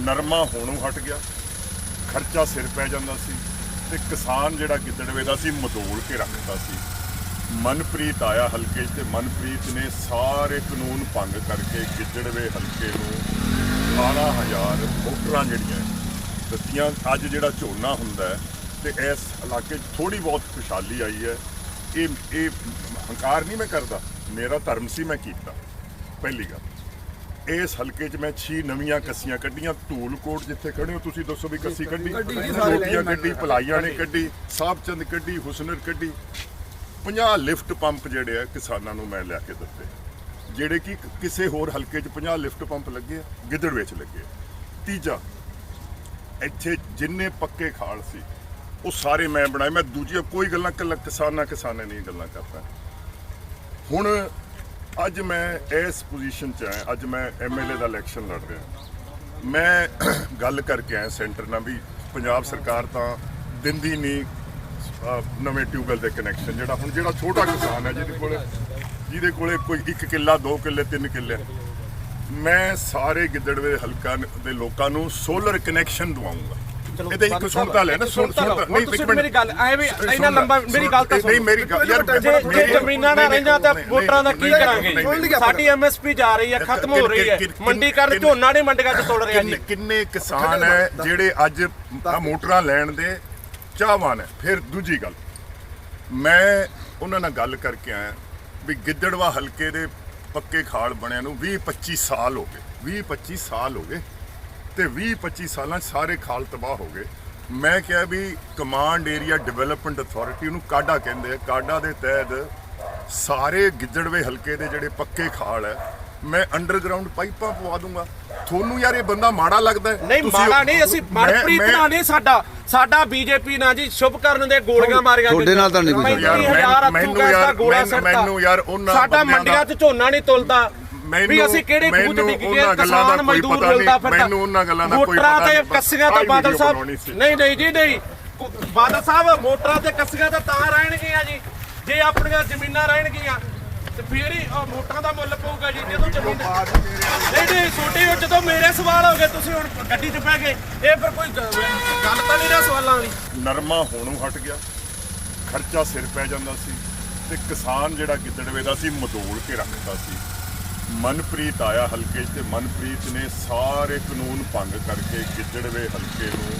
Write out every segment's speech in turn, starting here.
ਨਰਮਾ ਹੋਣੋਂ ਹਟ ਗਿਆ। ਖਰਚਾ ਸਿਰ ਪੈ ਜਾਂਦਾ ਸੀ ਤੇ ਕਿਸਾਨ ਜਿਹੜਾ ਗਿੱਦੜਵੇ ਦਾ ਸੀ ਮਦੋਲ ਕੇ ਰੱਖਦਾ ਸੀ। ਮਨਪ੍ਰੀਤ ਆਇਆ ਹਲਕੇ 'ਚ ਤੇ ਮਨਪ੍ਰੀਤ ਨੇ ਸਾਰੇ ਕਾਨੂੰਨ ਭੰਗ ਕਰਕੇ ਗਿੱਦੜਵੇ ਹਲਕੇ ਨੂੰ 18000 ਵੋਟਰਾਂ ਜਿਹੜੀਆਂ ਦਿੱਤੀਆਂ। ਅੱਜ ਜਿਹੜਾ ਝੋਨਾ ਹੁੰਦਾ ਹੈ ਤੇ ਇਸ ਇਲਾਕੇ 'ਚ ਥੋੜੀ ਬਹੁਤ ਖੁਸ਼ਹਾਲੀ ਆਈ ਹੈ। ਇਹ ਇਹ ਹੰਕਾਰ ਨਹੀਂ ਮੈਂ ਕਰਦਾ। ਮੇਰਾ ਧਰਮ ਸੀ, ਮੈਂ ਕੀਤਾ। ਪਹਿਲੀ ਗੱਲ। ਇਸ ਹਲਕੇ 'ਚ ਮੈਂ 6 ਨਵੀਆਂ ਕੱਸੀਆਂ ਕੱਢੀਆਂ ਧੂਲਕੋਟ ਜਿੱਥੇ ਖੜੇ ਹੋ ਤੁਸੀਂ ਦੱਸੋ ਵੀ ਕੱਸੀ ਕੱਢੀ ਜੋਤੀਆਂ ਕੱਢੀ ਭਲਾਈਆਂ ਨੇ ਕੱਢੀ ਸਾਹਿਬਚੰਦ ਕੱਢੀ ਹੁਸਨਰ ਕੱਢੀ। 50 ਲਿਫਟ ਪੰਪ ਜਿਹੜੇ ਆ ਕਿਸਾਨਾਂ ਨੂੰ ਮੈਂ ਲਿਆ ਕੇ ਦਿੱਤੇ। ਜਿਹੜੇ ਕਿ ਕਿਸੇ ਹੋਰ ਹਲਕੇ 'ਚ 50 ਲਿਫਟ ਪੰਪ ਲੱਗੇ ਆ ਗਿੱਦੜ ਵਿੱਚ ਲੱਗੇ। ਤੀਜਾ ਇੱਥੇ ਜਿੰਨੇ ਪੱਕੇ ਖਾਲ ਸੀ ਉਹ ਸਾਰੇ ਮੈਂ ਬਣਾਏ। ਮੈਂ ਦੂਜੀਆਂ ਕੋਈ ਗੱਲਾਂ ਕਿਸਾਨਾਂ ਕਿਸਾਨਾਂ ਨਹੀਂ ਗੱਲਾਂ ਕਰਦਾ। ਹੁਣ ਅੱਜ ਮੈਂ ਇਸ ਪੋਜੀਸ਼ਨ 'ਚ ਆਇਆ ਅੱਜ ਮੈਂ ਐਮਐਲਏ ਦਾ ਇਲੈਕਸ਼ਨ ਲੜ ਰਿਹਾ ਮੈਂ ਗੱਲ ਕਰਕੇ ਆਇਆ ਸੈਂਟਰ ਨਾਲ ਵੀ ਪੰਜਾਬ ਸਰਕਾਰ ਤਾਂ ਦਿੰਦੀ ਨਹੀਂ ਅਹ, ਨਵੇਂ ਟਿਊਬਵੈਲ ਦੇ ਕਨੈਕਸ਼ਨ ਜਿਹੜਾ ਹੁਣ ਜਿਹੜਾ ਛੋਟਾ ਕਿਸਾਨ ਹੈ ਜਿਹਦੇ ਕੋਲ ਜਿਹਦੇ ਕੋਲੇ ਕੋਈ 1 ਕਿੱਲਾ 2 ਕਿੱਲੇ 3 ਕਿੱਲੇ। ਮੈਂ ਸਾਰੇ ਗਿੱਦੜਵੇ ਹਲਕਾ ਦੇ ਲੋਕਾਂ ਨੂੰ ਸੋਲਰ ਕਨੈਕਸ਼ਨ ਦਵਾਉਂਗਾ। ਇਹਦੇ ਇੱਕ ਸੁਣਤਾ ਲੈ ਨਾ ਸੁਣ ਸੁਣਤਾ ਨਹੀਂ ਤੁਸੀਂ ਮੇਰੀ ਗੱਲ ਐ ਵੀ ਇੰਨਾ ਲੰਬਾ ਮੇਰੀ ਗੱਲ ਤਾਂ ਸੁਣੋ ਨਹੀਂ ਮੇਰੀ ਗੱਲ ਯਾਰ ਜੇ ਜ਼ਮੀਨਾਂ ਨਾ ਰਹੀਆਂ ਤਾਂ ਵੋਟਰਾਂ ਦਾ ਕੀ ਕਰਾਂਗੇ? ਸਾਡੀ ਐਮਐਸਪੀ ਜਾ ਰਹੀ ਹੈ ਖਤਮ ਹੋ ਰਹੀ ਹੈ। ਮੰਡੀ ਕਰ ਝੋਨਾ ਨਹੀਂ ਮੰਡੀਆਂ 'ਚ ਤੋੜ ਰਿਹਾ ਜੀ। ਕਿੰਨੇ ਕਿੰਨੇ ਕਿਸਾਨ ਹੈ ਜਿਹੜੇ ਅੱਜ ਆ ਮੋਟਰਾਂ ਲੈਣ ਦੇ ਚਾਹਵਾਨ ਹੈ। ਫਿਰ ਦੂਜੀ ਗੱਲ ਮੈਂ ਉਹਨਾਂ ਨਾਲ ਗੱਲ ਕਰਕੇ ਆਇਆ ਵੀ ਗਿੱਦੜਵਾ ਹਲਕੇ ਦੇ ਪੱਕੇ ਖਾਲ ਬਣਿਆ ਨੂੰ 20 25 ਸਾਲ ਹੋ ਗਏ 20 25 ਸਾਲ ਹੋ ਗਏ। ਤੇ 20 25 ਸਾਲਾਂ 'ਚ ਸਾਰੇ ਖਾਲ ਤਬਾਹ ਹੋ ਗਏ। ਮੈਂ ਕਿਹਾ ਵੀ ਕਮਾਂਡ ਏਰੀਆ ਡਿਵੈਲਪਮੈਂਟ ਅਥਾਰਟੀ ਉਹਨੂੰ ਕਾਡਾ ਕਹਿੰਦੇ ਆ। ਕਾਡਾ ਦੇ ਤਹਿਤ ਸਾਰੇ ਗਿੱਦੜਵੇ ਹਲਕੇ ਦੇ ਜਿਹੜੇ ਪੱਕੇ ਖਾਲ ਹੈ ਮੈਂ ਅੰਡਰਗਰਾਉਂਡ ਪਾਈਪਾਂ ਪਵਾ ਦੂੰਗਾ। ਤੁਹਾਨੂੰ ਯਾਰ ਇਹ ਬੰਦਾ ਮਾੜਾ ਲੱਗਦਾ? ਨਹੀਂ ਮਾੜਾ ਨਹੀਂ ਅਸੀਂ ਮਨਪ੍ਰੀਤ ਨਾਲ ਨਹੀਂ ਸਾਡਾ ਸਾਡਾ ਬੀਜੇਪੀ ਨਾਲ ਜੀ ਸ਼ੁਭ ਕਰਨ ਦੇ ਗੋਲੀਆਂ ਮਾਰੀਆਂ ਤੁਹਾਡੇ ਨਾਲ ਤਾਂ ਨਹੀਂ ਕੋਈ ਯਾਰ, 35000 ਮੈਨੂੰ ਯਾਰ- ਮੈਨੂੰ- ਯਾਰ ਉਹਨਾਂ ਸਾਡਾ ਮੰਡੀਆਂ 'ਚ ਝੋਨਾ ਨਹੀਂ ਤੁਲਦਾ। ਵੀ ਅਸੀਂ ਕਿਹੜੇ ਖੂਚ ਮੈਨੂੰ ਡਿੱਗ ਗਏ ਕਿਸਾਨ ਮਜ਼ਦੂਰ ਰੁਲਦਾ ਫਿਰਦਾ। ਮੈਨੂੰ ਉਹਨਾਂ ਗੱਲਾਂ ਦਾ ਕੋਈ ਮੋਟਰਾਂ ਪਤਾ ਤੇ ਨਹੀਂ, ਕੱਸੀਆਂ ਤਾਂ ਬਾਦਲ ਸਾਹਿਬ। ਨਹੀਂ ਨਹੀਂ ਜੀ ਨਹੀਂ। ਬਾਦਲ ਸਾਹਿਬ ਮੋਟਰਾਂ ਤੇ ਕੱਸੀਆਂ ਤਾਂ ਤਾਂ ਰਹਿਣਗੀਆਂ ਜੀ। ਜੇ ਆਪਣੀਆਂ ਜ਼ਮੀਨਾਂ ਰਹਿਣਗੀਆਂ ਤੇ ਫੇਰ ਹੀ ਉਹ ਮੋਟਰਾਂ ਦਾ ਮੁੱਲ ਪਊਗਾ ਜੀ ਜਦੋਂ ਜ਼ਮੀਨ ਨਹੀਂ ਨਹੀਂ ਛੋਟੇ ਜਦੋਂ ਮੇਰੇ ਸਵਾਲ ਹੋ ਗਏ ਤੁਸੀਂ ਹੁਣ ਗੱਡੀ 'ਚ ਬਹਿ ਗਏ। ਇਹ ਫਿਰ ਕੋਈ ਗੱਲ ਤਾਂ ਨਹੀਂ ਨਾ ਸਵਾਲਾਂ ਵਾਲੀ। ਨਰਮਾ ਹੋਣੋਂ ਹਟ ਗਿਆ। ਖਰਚਾ ਸਿਰ ਪੈ ਜਾਂਦਾ ਸੀ। ਤੇ ਕਿਸਾਨ ਜਿਹੜਾ ਗਿੱਦੜਵੇ ਦਾ ਸੀ ਮਦੋਲ ਕੇ ਰੱਖਦਾ ਸੀ। ਮਨਪ੍ਰੀਤ ਆਇਆ ਹਲਕੇ 'ਚ ਤੇ ਮਨਪ੍ਰੀਤ ਨੇ ਸਾਰੇ ਕਾਨੂੰਨ ਭੰਗ ਕਰਕੇ ਗਿੱਦੜਵੇ ਹਲਕੇ ਨੂੰ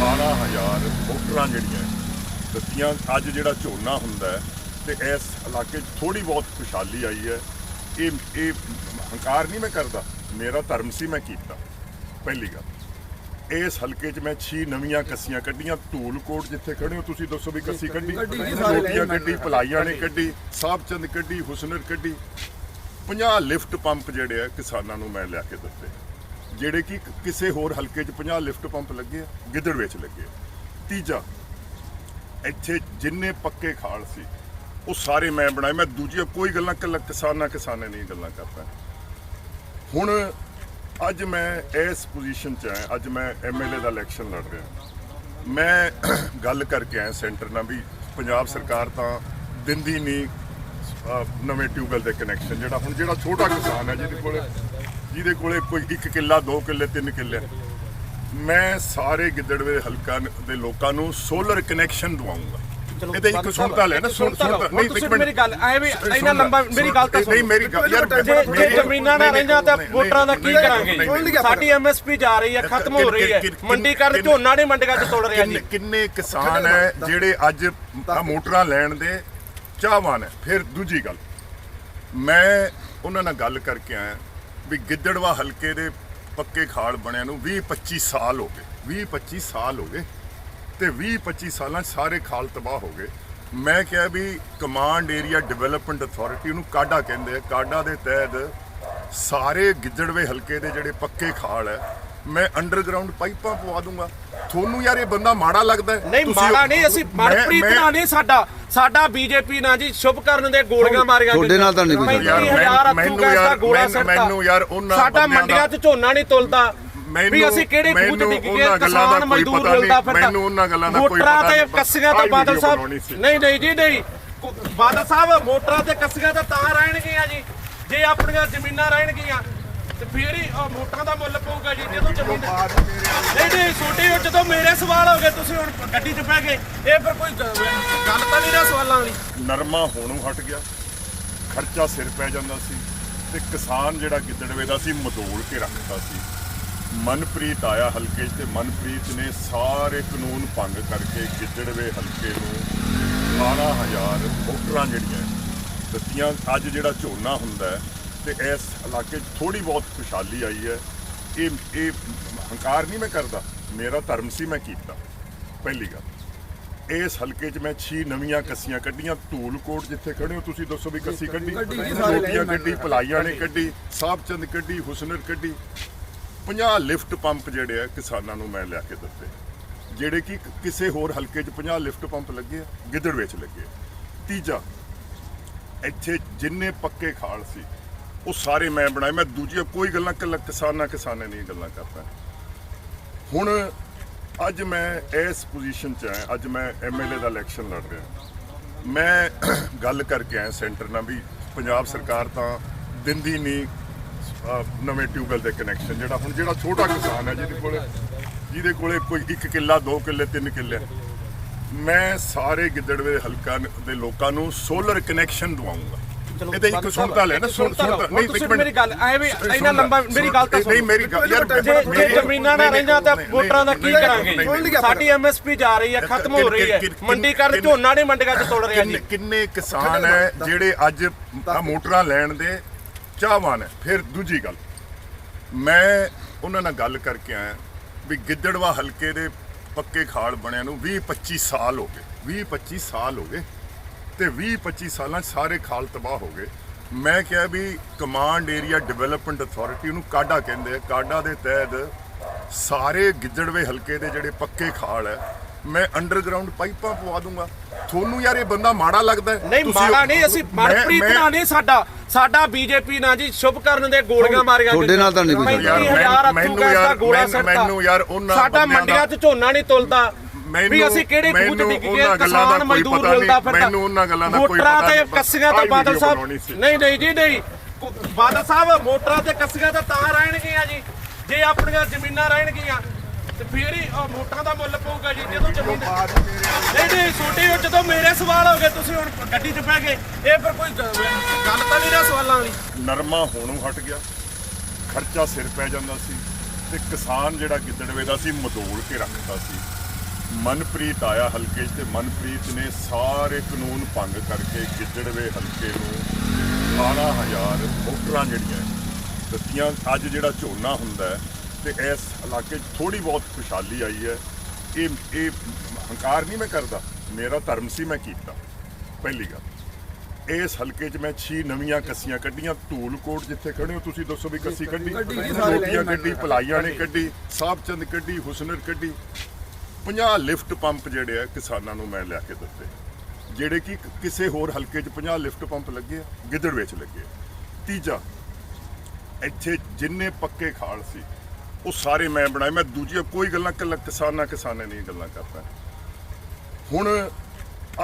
18000 ਵੋਟਰਾਂ ਜਿਹੜੀਆਂ ਦਿੱਤੀਆਂ। ਅੱਜ ਜਿਹੜਾ ਝੋਨਾ ਹੁੰਦਾ ਤੇ ਇਸ ਇਲਾਕੇ 'ਚ ਥੋੜੀ ਬਹੁਤ ਖੁਸ਼ਹਾਲੀ ਆਈ ਹੈ। ਇਹ ਇਹ ਹੰਕਾਰ ਨਹੀਂ ਮੈਂ ਕਰਦਾ ਮੇਰਾ ਧਰਮ ਸੀ ਮੈਂ ਕੀਤਾ। ਪਹਿਲੀ ਗੱਲ ਇਸ ਹਲਕੇ 'ਚ ਮੈਂ 6 ਨਵੀਆਂ ਕੱਸੀਆਂ ਕੱਢੀਆਂ। ਧੂਲਕੋਟ ਜਿੱਥੇ ਖੜੇ ਹੋ ਤੁਸੀਂ ਦੱਸੋ ਵੀ ਕੱਸੀ ਕੱਢੀ ਜੋਤੀਆਂ ਕੱਢੀ ਭਲਾਈਆਂ ਨੇ ਕੱਢੀ। ਸਾਹਿਬਚੰਦ ਕੱਢੀ ਹੁਸਨਰ ਕੱਢੀ। 50 ਲਿਫਟ ਪੰਪ ਜਿਹੜੇ ਆ ਕਿਸਾਨਾਂ ਨੂੰ ਮੈਂ ਲਿਆ ਕੇ ਦਿੱਤੇ। ਜਿਹੜੇ ਕਿ ਕਿਸੇ ਹੋਰ ਹਲਕੇ 'ਚ 50 ਲਿਫਟ ਪੰਪ ਲੱਗੇ ਆ, ਗਿੱਦੜ ਵਿੱਚ ਲੱਗੇ ਤੀਜਾ, ਇੱਥੇ ਜਿੰਨੇ ਪੱਕੇ ਖਾਲ ਸੀ, ਉਹ ਸਾਰੇ ਮੈਂ ਬਣਾਏ। ਮੈਂ ਦੂਜੀਆਂ ਕੋਈ ਗੱਲਾਂ ਕੱਲਾ ਕਿਸਾਨਾਂ ਕਿਸਾਨਾਂ ਨਹੀਂ ਗੱਲਾਂ ਕਰਦਾ। ਹੁਣ ਅੱਜ ਮੈਂ ਇਸ ਪੋਜੀਸ਼ਨ 'ਚ ਆਇਆ, ਅੱਜ ਮੈਂ ਐਮਐਲਏ ਦਾ ਇਲੈਕਸ਼ਨ ਲੜ ਰਿਹਾ। ਮੈਂ ਗੱਲ ਕਰਕੇ ਆਇਆ ਸੈਂਟਰ ਨਾਲ ਵੀ, ਪੰਜਾਬ ਸਰਕਾਰ ਤਾਂ ਦਿੰਦੀ ਨਹੀਂ ਨਵੇਂ ਟਿਊਬਵੈਲ ਦੇ ਕਨੈਕਸ਼ਨ ਜਿਹੜਾ ਹੁਣ ਜਿਹੜਾ ਛੋਟਾ ਕਿਸਾਨ ਹੈ ਜਿਹਦੇ ਕੋਲੇ ਜਿਹਦੇ ਕੋਲੇ ਕੋਈ 1 ਕਿੱਲਾ 2 ਕਿੱਲੇ 3 ਕਿੱਲੇ। ਮੈਂ ਸਾਰੇ ਗਿੱਦੜਵੇ ਹਲਕਾ ਦੇ ਲੋਕਾਂ ਨੂੰ ਸੋਲਰ ਕਨੈਕਸ਼ਨ ਦਵਾਉਂਗਾ। ਇਹਦੇ ਇੱਕ ਸੁਣਤਾ ਲੈ ਨਾ ਸੁਣ ਸੁਣਤਾ ਨਹੀਂ ਤੁਸੀਂ ਮੇਰੀ ਗੱਲ ਐ ਵੀ ਇੰਨਾ ਲੰਬਾ ਮੇਰੀ ਗੱਲ ਤਾਂ ਨਹੀਂ ਮੇਰੀ ਗੱਲ ਯਾਰ ਜੇ ਜ਼ਮੀਨਾਂ ਨਾ ਰਹੀਆਂ ਤਾਂ ਵੋਟਰਾਂ ਦਾ ਕੀ ਕਰਾਂਗੇ? ਸਾਡੀ ਐਮਐਸਪੀ ਜਾ ਰਹੀ ਹੈ ਖਤਮ ਹੋ ਰਹੀ ਹੈ। ਮੰਡੀ ਕਰ ਝੋਨਾ ਨਹੀਂ ਮੰਡੀਆਂ 'ਚ ਤੋੜ ਰਿਹਾ ਜੀ। ਕਿੰਨੇ ਕਿਸਾਨ ਹੈ ਜਿਹੜੇ ਅੱਜ ਮੋਟਰਾਂ ਲੈਣ ਦੇ ਚਾਹਵਾਨ ਹੈ। ਫਿਰ ਦੂਜੀ ਗੱਲ, ਮੈਂ ਉਹਨਾਂ ਨਾਲ ਗੱਲ ਕਰਕੇ ਆਇਆ ਵੀ ਗਿੱਦੜਵਾ ਹਲਕੇ ਦੇ ਪੱਕੇ ਖਾਲ ਬਣਿਆ ਨੂੰ 20 25 ਸਾਲ ਹੋ ਗਏ। 20 25 ਸਾਲ ਹੋ ਗਏ ਤੇ 20 25 ਸਾਲਾਂ ਸਾਰੇ ਖਾਲ ਤਬਾਹ ਹੋ ਗਏ। ਮੈਂ ਕਿਹਾ ਵੀ ਕਮਾਂਡ ਏਰੀਆ ਡਿਵੈਲਪਮੈਂਟ ਅਥਾਰਟੀ ਉਹਨੂੰ ਕਾਡਾ ਕਹਿੰਦੇ ਆ। ਕਾਡਾ ਦੇ ਤਹਿਤ ਸਾਰੇ ਗਿੱਦੜਵੇ ਹਲਕੇ ਦੇ ਜਿਹੜੇ ਪੱਕੇ ਖਾਲ ਹੈ, ਮੈਂ ਅੰਡਰਗਰਾਉਂਡ ਪਾਈਪਾਂ ਪਵਾ ਦੂੰਗਾ। ਤੁਹਾਨੂੰ ਯਾਰ ਇਹ ਬੰਦਾ ਮਾੜਾ ਲੱਗਦਾ? ਨਹੀਂ ਮਾੜਾ ਨਹੀਂ ਅਸੀਂ ਮਨਪ੍ਰੀਤ ਨਾਲ ਨਹੀਂ ਸਾਡਾ ਸਾਡਾ ਬੀਜੇਪੀ ਨਾਲ ਜੀ ਸ਼ੁਭ ਕਰਨ ਦੇ ਗੋਲੀਆਂ ਮਾਰੀਆਂ ਤੁਹਾਡੇ ਨਾਲ ਤਾਂ ਨਹੀਂ ਕੋਈ ਯਾਰ, 35000 ਅੱਥੂ ਮੈਨੂੰ ਯਾਰ- ਮੈਨੂੰ- ਯਾਰ ਉਹਨਾਂ ਸਾਡਾ ਮੰਡੀਆਂ 'ਚ ਝੋਨਾ ਨਹੀਂ ਤੁਲਦਾ। ਵੀ ਅਸੀਂ ਕਿਹੜੇ ਡਿੱਗ ਗਏ ਗੱਲਾਂ ਦਾ ਕਿਸਾਨ ਮਜ਼ਦੂਰ ਪਤਾ ਰੁਲਦਾ ਨਹੀਂ, ਫਿਰਦਾ। ਮੈਨੂੰ ਉਹਨਾਂ ਗੱਲਾਂ ਦਾ ਕੋਈ ਮੋਟਰਾਂ ਪਤਾ ਤੇ ਨਹੀਂ, ਕੱਸੀਆਂ ਤਾਂ ਬਾਦਲ ਸਾਹਿਬ। ਨਹੀਂ ਨਹੀਂ ਜੀ ਨਹੀਂ। ਬਾਦਲ ਸਾਹਿਬ ਮੋਟਰਾਂ ਤੇ ਕੱਸੀਆਂ ਤਾਂ ਤਾਂ ਰਹਿਣਗੀਆਂ ਜੀ। ਜੇ ਆਪਣੀਆਂ ਜ਼ਮੀਨਾਂ ਰਹਿਣਗੀਆਂ ਤੇ ਫੇਰ ਹੀ ਉਹ ਵੋਟਾਂ ਦਾ ਮੁੱਲ ਪਊਗਾ ਜੀ, ਜਦੋਂ ਜ਼ਮੀਨ ਨਹੀਂ ਨਹੀਂ ਛੋਟੇ ਹੋ ਜਦੋਂ ਮੇਰੇ ਸਵਾਲ ਹੋ ਗਏ, ਤੁਸੀਂ ਹੁਣ ਗੱਡੀ 'ਚ ਬਹਿ ਗਏ, ਇਹ ਫਿਰ ਕੋਈ ਗੱਲ ਤਾਂ ਨਹੀਂ ਨਾ ਸਵਾਲਾਂ ਵਾਲੀ। ਨਰਮਾ ਹੋਣੋਂ ਹਟ ਗਿਆ, ਖਰਚਾ ਸਿਰ ਪੈ ਜਾਂਦਾ ਸੀ, ਤੇ ਕਿਸਾਨ ਜਿਹੜਾ ਗਿੱਦੜਵੇ ਦਾ ਸੀ ਮਦੋਲ ਕੇ ਰੱਖਦਾ ਸੀ। ਮਨਪ੍ਰੀਤ ਆਇਆ ਹਲਕੇ 'ਚ ਤੇ ਮਨਪ੍ਰੀਤ ਨੇ ਸਾਰੇ ਕਾਨੂੰਨ ਭੰਗ ਕਰਕੇ ਗਿੱਦੜਵੇ ਹਲਕੇ ਨੂੰ 18000 ਵੋਟਰਾਂ ਜਿਹੜੀਆਂ ਦਿੱਤੀਆਂ। ਅੱਜ ਜਿਹੜਾ ਝੋਨਾ ਹੁੰਦਾ ਹੈ ਤੇ ਇਸ ਇਲਾਕੇ 'ਚ ਥੋੜੀ ਬਹੁਤ ਖੁਸ਼ਹਾਲੀ ਆਈ ਹੈ। ਇਹ ਇਹ ਹੰਕਾਰ ਨਹੀਂ ਮੈਂ ਕਰਦਾ ਮੇਰਾ ਧਰਮ ਸੀ ਮੈਂ ਕੀਤਾ ਪਹਿਲੀ ਗੱਲ। ਇਸ ਹਲਕੇ 'ਚ ਮੈਂ 6 ਨਵੀਆਂ ਕੱਸੀਆਂ ਕੱਢੀਆਂ ਧੂਲਕੋਟ ਜਿੱਥੇ ਖੜੇ ਹੋ ਤੁਸੀਂ ਦੱਸੋ ਵੀ ਕੱਸੀ ਕੱਢੀ ਰੋਟੀਆਂ ਕੱਢੀ ਭਲਾਈਆਂ ਨੇ ਕੱਢੀ ਸਾਹਿਬਚੰਦ ਕੱਢੀ ਹੁਸਨਰ ਕੱਢੀ। 50 ਲਿਫਟ ਪੰਪ ਜਿਹੜੇ ਆ ਕਿਸਾਨਾਂ ਨੂੰ ਮੈਂ ਲਿਆ ਕੇ ਦਿੱਤੇ। ਜਿਹੜੇ ਕਿ ਕਿਸੇ ਹੋਰ ਹਲਕੇ 'ਚ 50 ਲਿਫਟ ਪੰਪ ਲੱਗੇ ਆ ਗਿੱਦੜ ਵਿੱਚ ਲੱਗੇ। ਤੀਜਾ ਇੱਥੇ ਜਿੰਨੇ ਪੱਕੇ ਖਾਲ ਸੀ ਉਹ ਸਾਰੇ ਮੈਂ ਬਣਾਏ, ਮੈਂ ਦੂਜੀਆਂ ਕੋਈ ਗੱਲਾਂ ਕੱਲਾ ਕਿਸਾਨਾਂ ਕਿਸਾਨਾਂ ਦੀਆਂ ਗੱਲਾਂ ਕਰਦਾ। ਹੁਣ ਅੱਜ ਮੈਂ ਇਸ ਪੋਜੀਸ਼ਨ 'ਚ ਹਾਂ, ਅੱਜ ਮੈਂ ਐਮਐਲਏ ਦਾ ਇਲੈਕਸ਼ਨ ਲੜ ਰਿਹਾ। ਮੈਂ ਗੱਲ ਕਰਕੇ ਆਇਆ ਸੈਂਟਰ ਨਾਲ ਵੀ, ਪੰਜਾਬ ਸਰਕਾਰ ਤਾਂ ਦਿੰਦੀ ਨਹੀਂ ਨਵੇਂ ਟਿਊਬਵੈਲ ਦੇ ਕਨੈਕਸ਼ਨ ਜਿਹੜਾ ਹੁਣ ਜਿਹੜਾ ਛੋਟਾ ਕਿਸਾਨ ਹੈ ਜਿਹਦੇ ਕੋਲੇ ਜਿਹਦੇ ਕੋਲੇ ਕੋਈ 1 ਕਿੱਲਾ 2 ਕਿੱਲੇ 3 ਕਿੱਲੇ। ਮੈਂ ਸਾਰੇ ਗਿੱਦੜਵੇ ਹਲਕਾ ਦੇ ਲੋਕਾਂ ਨੂੰ ਸੋਲਰ ਕਨੈਕਸ਼ਨ ਦਵਾਉਂਗਾ। ਇਹਦੇ ਇੱਕ ਸੁਣਤਾ ਲੈ ਨਾ ਸੁਣ ਸੁਣਤਾ ਨਹੀਂ ਤੁਸੀਂ ਮੇਰੀ ਗੱਲ ਐ ਵੀ ਇੰਨਾ ਲੰਬਾ ਮੇਰੀ ਗੱਲ ਤਾਂ ਨਹੀਂ ਮੇਰੀ ਗੱਲ ਯਾਰ ਜੇ ਜ਼ਮੀਨਾਂ ਨਾ ਨਹੀਂ, ਰਹੀਆਂ ਤਾਂ ਨਹੀਂ, ਵੋਟਰਾਂ ਦਾ ਕੀ ਨਹੀਂ, ਨਹੀਂ, ਕਰਾਂਗੇ? ਨਹੀਂ, ਨਹੀਂ, ਸਾਡੀ ਐਮਐਸਪੀ ਜਾ ਰਹੀ ਹੈ ਖਤਮ ਹੋ ਰਹੀ ਹੈ। ਕਿ- ਕਿ- ਮੰਡੀਕਰਨ ਕਿ- ਝੋਨਾ ਨਹੀਂ ਮੰਡੀਆਂ 'ਚ ਤੋੜ ਰਿਹਾ ਜੀ। ਕਿੰਨੇ ਕਿਸਾਨ ਹੈ ਜਿਹੜੇ ਅੱਜ ਮੋਟਰਾਂ ਲੈਣ ਦੇ ਚਾਹਵਾਨ ਹੈ? ਫਿਰ ਦੂਜੀ ਗੱਲ ਮੈਂ ਉਹਨਾਂ ਨਾਲ ਗੱਲ ਕਰਕੇ ਆਇਆ ਵੀ ਗਿੱਦੜਵਾ ਹਲਕੇ ਦੇ ਪੱਕੇ ਖਾਲ ਬਣਿਆ ਨੂੰ 20 25 ਸਾਲ ਹੋ ਗਏ 20 25 ਸਾਲ ਹੋ ਗਏ। ਤੇ 20 25 ਸਾਲਾਂ 'ਚ ਸਾਰੇ ਖਾਲ ਤਬਾਹ ਹੋ ਗਏ। ਮੈਂ ਕਿਹਾ ਵੀ ਕਮਾਂਡ ਏਰੀਆ ਡਿਵੈਲਪਮੈਂਟ ਅਥਾਰਟੀ ਨੂੰ ਕਾਡਾ ਕਹਿੰਦੇ ਆ। ਕਾਡਾ ਦੇ ਤਹਿਤ ਸਾਰੇ ਗਿੱਦੜਵੇ ਹਲਕੇ ਦੇ ਜਿਹੜੇ ਪੱਕੇ ਖਾਲ ਹੈ ਮੈਂ ਅੰਡਰਗਰਾਉਂਡ ਪਾਈਪਾਂ ਪਵਾ ਦੂੰਗਾ। ਤੁਹਾਨੂੰ ਯਾਰ ਇਹ ਬੰਦਾ ਮਾੜਾ ਲੱਗਦਾ? ਨਹੀਂ ਮਾੜਾ ਨਹੀਂ ਅਸੀਂ ਮਨਪ੍ਰੀਤ ਨਾਲ ਨਹੀਂ ਸਾਡਾ ਸਾਡਾ ਬੀਜੇਪੀ ਨਾਲ ਜੀ ਸ਼ੁਭ ਕਰਨ ਦੇ ਗੋਲੀਆਂ ਮਾਰੀਆਂ ਤੁਹਾਡੇ ਨਾਲ ਤਾਂ ਨਹੀਂ ਕੋਈ ਯਾਰ, ਮੈਨੂੰ ਯਾਰ- ਮੈਨੂੰ- ਯਾਰ ਉਹਨਾਂ ਸਾਡਾ ਮੰਡੀਆਂ 'ਚ ਝੋਨਾ ਨਹੀਂ ਤੁਲਦਾ। ਵੀ ਅਸੀਂ ਕਿਹੜੇ ਖੂਚ ਮੈਨੂੰ ਡਿੱਗ ਗਏ ਕਿਸਾਨ ਮਜ਼ਦੂਰ ਰੁਲਦਾ ਫਿਰਦਾ। ਮੈਨੂੰ ਉਹਨਾਂ ਗੱਲਾਂ ਦਾ ਕੋਈ ਮੋਟਰਾਂ ਪਤਾ ਤੇ ਨਹੀਂ। ਕੱਸੀਆਂ ਤਾਂ ਬਾਦਲ ਸਾਹਿਬ। ਨਹੀਂ ਨਹੀਂ ਜੀ ਨਹੀਂ। ਬਾਦਲ ਸਾਹਿਬ ਮੋਟਰਾਂ ਤੇ ਕੱਸੀਆਂ ਤਾਂ ਤਾਂ ਰਹਿਣਗੀਆਂ ਜੀ। ਜੇ ਆਪਣੀਆਂ ਜ਼ਮੀਨਾਂ ਰਹਿਣਗੀਆਂ ਤੇ ਫੇਰ ਹੀ ਉਹ ਵੋਟਾਂ ਦਾ ਮੁੱਲ ਪਊਗਾ ਜੀ ਜਦੋਂ ਜ਼ਮੀਨ ਨਹੀਂ ਨਹੀਂ ਛੋਟੇ ਜਦੋਂ ਮੇਰੇ ਸਵਾਲ ਹੋ ਗਏ ਤੁਸੀਂ ਹੁਣ ਗੱਡੀ 'ਚ ਬਹਿ ਗਏ। ਇਹ ਫਿਰ ਕੋਈ ਗੱਲ ਤਾਂ ਨਹੀਂ ਨਾ ਸਵਾਲਾਂ ਵਾਲੀ। ਨਰਮਾ ਹੋਣੋਂ ਹਟ ਗਿਆ। ਖਰਚਾ ਸਿਰ ਪੈ ਜਾਂਦਾ ਸੀ। ਤੇ ਕਿਸਾਨ ਜਿਹੜਾ ਗਿੱਦੜਵੇ ਦਾ ਸੀ ਮਦੋਲ ਕੇ ਰੱਖਦਾ ਸੀ। ਮਨਪ੍ਰੀਤ ਆਇਆ ਹਲਕੇ 'ਚ ਤੇ ਮਨਪ੍ਰੀਤ ਨੇ ਸਾਰੇ ਕਾਨੂੰਨ ਭੰਗ ਕਰਕੇ ਗਿੱਦੜਵੇ ਹਲਕੇ ਨੂੰ 18000 ਵੋਟਰਾਂ ਜਿਹੜੀਆਂ ਦਿੱਤੀਆਂ। ਅੱਜ ਜਿਹੜਾ ਝੋਨਾ ਹੁੰਦਾ ਹੈ ਤੇ ਇਸ ਇਲਾਕੇ 'ਚ ਥੋੜੀ ਬਹੁਤ ਖੁਸ਼ਹਾਲੀ ਆਈ ਹੈ। ਇਹ ਇਹ ਹੰਕਾਰ ਨਹੀਂ ਮੈਂ ਕਰਦਾ ਮੇਰਾ ਧਰਮ ਸੀ ਮੈਂ ਕੀਤਾ। ਪਹਿਲੀ ਗੱਲ ਇਸ ਹਲਕੇ 'ਚ ਮੈਂ 6 ਨਵੀਆਂ ਕੱਸੀਆਂ ਕੱਢੀਆਂ ਧੂਲਕੋਟ ਜਿੱਥੇ ਖੜੇ ਹੋ ਤੁਸੀਂ ਦੱਸੋ ਵੀ ਕੱਸੀ ਕੱਢੀ ਰੋਟੀਆਂ ਕੱਢੀ ਭਲਾਈਆਂ ਨੇ ਕੱਢੀ। ਸਾਹਿਬਚੰਦ ਕੱਢੀ ਹੁਸਨਰ ਕੱਢੀ। 50 ਲਿਫਟ ਪੰਪ ਜਿਹੜੇ ਆ ਕਿਸਾਨਾਂ ਨੂੰ ਮੈਂ ਲਿਆ ਕੇ ਦਿੱਤੇ। ਜਿਹੜੇ ਕਿ ਕਿਸੇ ਹੋਰ ਹਲਕੇ 'ਚ 50 ਲਿਫਟ ਪੰਪ ਲੱਗੇ ਆ, ਗਿੱਦੜ ਵਿੱਚ ਲੱਗੇ ਆ। ਤੀਜਾ, ਇੱਥੇ ਜਿੰਨੇ ਪੱਕੇ ਖਾਲ ਸੀ, ਉਹ ਸਾਰੇ ਮੈਂ ਬਣਾਏ। ਮੈਂ ਦੂਜੀਆਂ ਕੋਈ ਗੱਲਾਂ ਕੱਲਾ ਕਿਸਾਨਾਂ ਕਿਸਾਨੇ ਨਹੀਂ ਗੱਲਾਂ ਕਰਦਾ। ਹੁਣ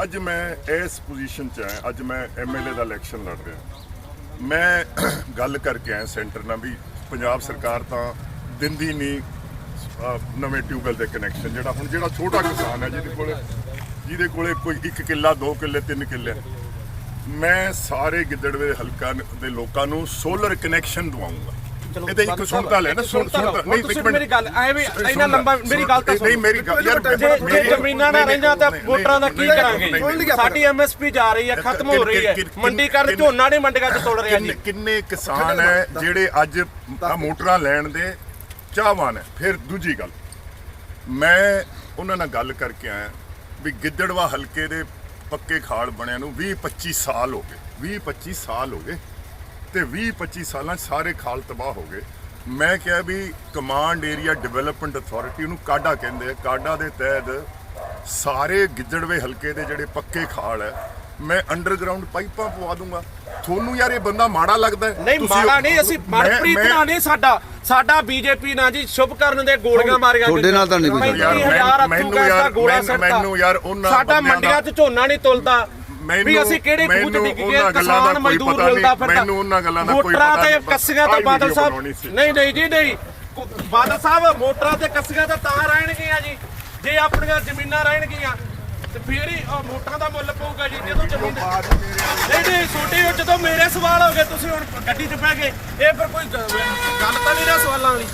ਅੱਜ ਮੈਂ ਇਸ ਪੋਜੀਸ਼ਨ 'ਚ ਹਾਂ ਅੱਜ ਮੈਂ ਐਮਐਲਏ ਦਾ ਇਲੈਕਸ਼ਨ ਲੜ ਰਿਹਾ। ਮੈਂ ਗੱਲ ਕਰਕੇ ਆਇਆ ਸੈਂਟਰ ਨਾਲ ਵੀ, ਪੰਜਾਬ ਸਰਕਾਰ ਤਾਂ ਦਿੰਦੀ ਨਹੀਂ ਨਵੇਂ ਟਿਊਬਵੈਲ ਦੇ ਕਨੈਕਸ਼ਨ ਜਿਹੜਾ ਹੁਣ ਜਿਹੜਾ ਛੋਟਾ ਕਿਸਾਨ ਹੈ ਜਿਹਦੇ ਕੋਲੇ ਜਿਹਦੇ ਕੋਲੇ ਕੋਈ 1 ਕਿੱਲਾ 2 ਕਿੱਲੇ 3 ਕਿੱਲੇ। ਮੈਂ ਸਾਰੇ ਗਿੱਦੜਵੇ ਹਲਕਾ ਦੇ ਲੋਕਾਂ ਨੂੰ ਸੋਲਰ ਕਨੈਕਸ਼ਨ ਦਵਾਉਂਗਾ। ਇਹਦੇ ਇੱਕ ਸੁਣਤਾ ਲੈ ਨਾ ਸੁਣ ਸੁਣਤਾ ਨਹੀਂ ਤੁਸੀਂ ਮੇਰੀ ਗੱਲ ਐ ਵੀ ਇੰਨਾ ਲੰਬਾ ਮੇਰੀ ਗੱਲ ਤਾਂ ਨਹੀਂ ਮੇਰੀ ਗੱਲ ਯਾਰ ਜੇ ਜ਼ਮੀਨਾਂ ਨਾ ਰਹੀਆਂ ਤਾਂ ਵੋਟਰਾਂ ਦਾ ਕੀ ਕਰਾਂਗੇ? ਸਾਡੀ ਐਮਐਸਪੀ ਜਾ ਰਹੀ ਹੈ ਖਤਮ ਹੋ ਰਹੀ ਹੈ। ਮੰਡੀਕਰਨ ਝੋਨਾ ਨਹੀਂ ਮੰਡੀਆਂ 'ਚ ਤੋੜ ਰਿਹਾ ਜੀ। ਕਿੰਨੇ ਕਿਸਾਨ ਹੈ ਜਿਹੜੇ ਅੱਜ ਮੋਟਰਾਂ ਲੈਣ ਦੇ ਚਾਹਵਾਨ ਹੈ। ਫਿਰ ਦੂਜੀ ਗੱਲ ਮੈਂ ਉਹਨਾਂ ਨਾਲ ਗੱਲ ਕਰਕੇ ਆਇਆ ਵੀ ਗਿੱਦੜਵਾ ਹਲਕੇ ਦੇ ਪੱਕੇ ਖਾਲ ਬਣਿਆ ਨੂੰ 20 25 ਸਾਲ ਹੋ ਗਏ 20 25 ਸਾਲ ਹੋ ਗਏ ਤੇ 20 25 ਸਾਲਾਂ ਸਾਰੇ ਖਾਲ ਤਬਾਹ ਹੋ ਗਏ। ਮੈਂ ਕਿਹਾ ਵੀ ਕਮਾਂਡ ਏਰੀਆ ਡਿਵੈਲਪਮੈਂਟ ਅਥਾਰਟੀ ਨੂੰ ਕਾਡਾ ਕਹਿੰਦੇ ਆ। ਕਾਡਾ ਦੇ ਤਹਿਤ ਸਾਰੇ ਗਿੱਦੜਵੇ ਹਲਕੇ ਦੇ ਜਿਹੜੇ ਪੱਕੇ ਖਾਲ ਹੈ ਮੈਂ ਅੰਡਰਗਰਾਉਂਡ ਪਾਈਪਾਂ ਪਵਾ ਦੂੰਗਾ। ਤੁਹਾਨੂੰ ਯਾਰ ਇਹ ਬੰਦਾ ਮਾੜਾ ਲੱਗਦਾ? ਨਹੀਂ ਮਾੜਾ ਨਹੀਂ ਅਸੀਂ ਮਨਪ੍ਰੀਤ ਨਾਲ ਨਹੀਂ ਸਾਡਾ ਸਾਡਾ ਬੀਜੇਪੀ ਨਾਲ ਜੀ ਸ਼ੁਭ ਕਰਨ ਦੇ ਗੋਲੀਆਂ ਮਾਰੀਆਂ ਤੁਹਾਡੇ ਨਾਲ ਤਾਂ ਨਹੀਂ ਕੋਈ ਯਾਰ, 35000 ਅੱਥੂ ਮੈਨੂੰ ਯਾਰ- ਮੈਨੂੰ- ਯਾਰ ਉਹਨਾਂ ਸਾਡਾ ਮੰਡੀਆਂ 'ਚ ਝੋਨਾ ਨਹੀਂ ਤੁਲਦਾ। ਵੀ ਅਸੀਂ ਕਿਹੜੇ ਖੂਹ 'ਚ ਮੈਨੂੰ ਡਿੱਗ ਗਏ ਕਿਸਾਨ ਮਜ਼ਦੂਰ ਪਤਾ ਨਹੀਂ, ਰੁਲਦਾ ਫਿਰਦਾ। ਮੈਨੂੰ ਉਹਨਾਂ ਗੱਲਾਂ ਦਾ ਕੋਈ ਮੋਟਰਾਂ ਪਤਾ ਤੇ ਨਹੀਂ, ਬਸ ਕੱਸੀਆਂ ਤਾਂ ਬਾਦਲ ਸਾਹਿਬ। ਨਹੀਂ ਨਹੀਂ ਜੀ ਨਹੀਂ। ਬਾਦਲ ਸਾਹਿਬ ਮੋਟਰਾਂ ਤੇ ਕੱਸੀਆਂ ਤਾਂ ਤਾਂ ਰਹਿਣਗੀਆਂ ਜੀ। ਜੇ ਆਪਣੀਆਂ ਜ਼ਮੀਨਾਂ ਰਹਿਣਗੀਆਂ ਤੇ ਫੇਰ ਹੀ ਉਹ ਮੋਟਰਾਂ ਦਾ ਮੁੱਲ ਪਊਗਾ ਜੀ, ਜਦੋਂ ਜ਼ਮੀਨ ਨਹੀਂ ਨਹੀਂ, ਛੋਟੇ ਹੋ ਜਦੋਂ ਮੇਰੇ ਸਵਾਲ ਹੋ ਗਏ, ਤੁਸੀਂ ਹੁਣ ਗੱਡੀ 'ਚ ਬਹਿ ਗਏ, ਇਹ ਫਿਰ ਕੋਈ ਗੱਲ ਤਾਂ ਨਹੀਂ ਨਾ ਸਵਾਲਾਂ ਵਾਲੀ।